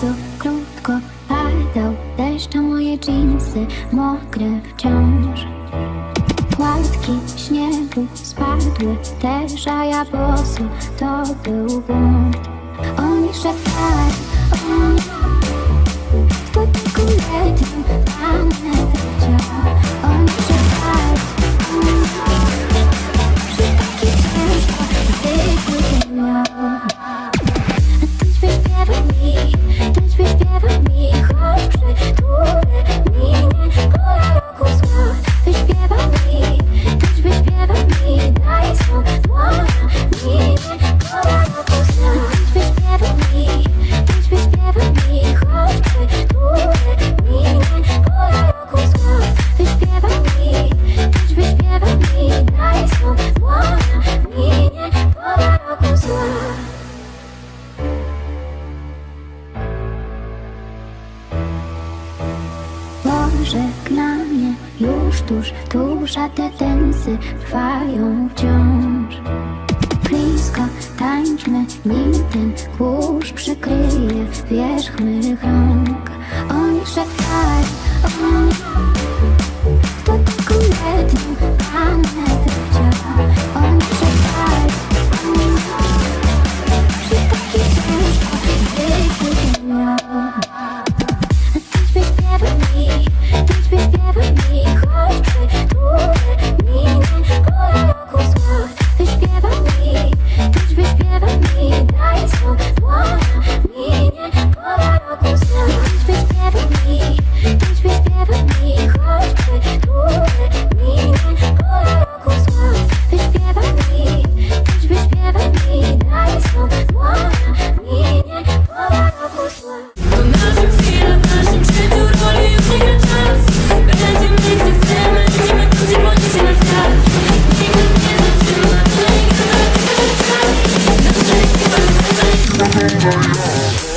bardzo krótko padał deszcz, a moje dżinsy mokre wciąż. Płatki śniegu spadły też, a ja bosu to był błąd. Oni szeptali Pożegnanie już tuż, tuż, a te tensy trwają wciąż. Blisko tańczmy, nim ten kurz przykryje wierzch mych rąk. Oni szeptali o mnie all my love